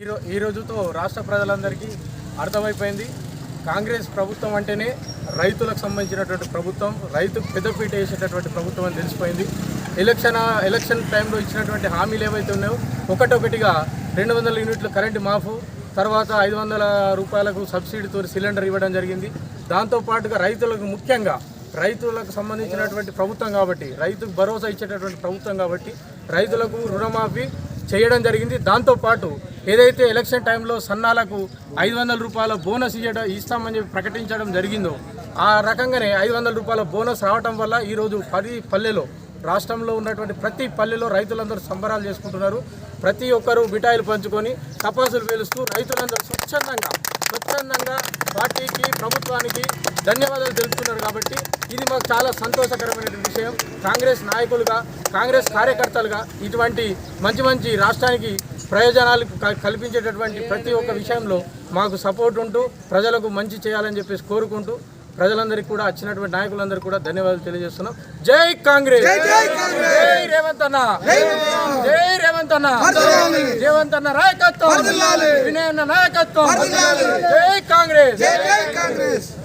ఈరో ఈ రోజుతో రాష్ట్ర ప్రజలందరికీ అర్థమైపోయింది. కాంగ్రెస్ ప్రభుత్వం అంటేనే రైతులకు సంబంధించినటువంటి ప్రభుత్వం రైతుకు పెద్దపీట వేసేటటువంటి ప్రభుత్వం అని తెలిసిపోయింది. ఎలక్షన్ ఎలక్షన్ టైంలో ఇచ్చినటువంటి హామీలు ఏవైతే ఉన్నాయో ఒకటొకటిగా రెండు వందల యూనిట్లు కరెంటు మాఫు తర్వాత ఐదు వందల రూపాయలకు సబ్సిడీతో సిలిండర్ ఇవ్వడం జరిగింది. దాంతోపాటుగా రైతులకు ముఖ్యంగా రైతులకు సంబంధించినటువంటి ప్రభుత్వం కాబట్టి రైతుకు భరోసా ఇచ్చేటటువంటి ప్రభుత్వం కాబట్టి రైతులకు రుణమాఫీ చేయడం జరిగింది. దాంతోపాటు ఏదైతే ఎలక్షన్ టైంలో సన్నాలకు ఐదు వందల రూపాయల బోనస్ ఇవ్వడం ఇస్తామని చెప్పి ప్రకటించడం జరిగిందో ఆ రకంగానే ఐదు వందల రూపాయల బోనస్ రావటం వల్ల ఈరోజు పది పల్లెలో రాష్ట్రంలో ఉన్నటువంటి ప్రతి పల్లెలో రైతులందరూ సంబరాలు చేసుకుంటున్నారు. ప్రతి ఒక్కరూ మిఠాయిలు పంచుకొని తపాసులు పేలుస్తూ రైతులందరూ స్వచ్ఛందంగా స్వచ్ఛందంగా పార్టీకి ప్రభుత్వానికి ధన్యవాదాలు తెలుపుతున్నారు కాబట్టి ఇది మాకు చాలా సంతోషకరమైన విషయం. కాంగ్రెస్ నాయకులుగా కాంగ్రెస్ కార్యకర్తలుగా ఇటువంటి మంచి మంచి రాష్ట్రానికి ప్రయోజనాలు కల్పించేటటువంటి ప్రతి ఒక్క విషయంలో మాకు సపోర్ట్ ఉంటూ ప్రజలకు మంచి చేయాలని చెప్పేసి కోరుకుంటూ ప్రజలందరికీ కూడా వచ్చినటువంటి నాయకులందరికీ కూడా ధన్యవాదాలు తెలియజేస్తున్నాం. జై కాంగ్రెస్! జై రేవంత్ అన్న! జై రేవంత్! అన్న! రేవంత్ అన్న నాయకత్వం! వినయ్ అన్న నాయకత్వం! జై కాంగ్రెస్!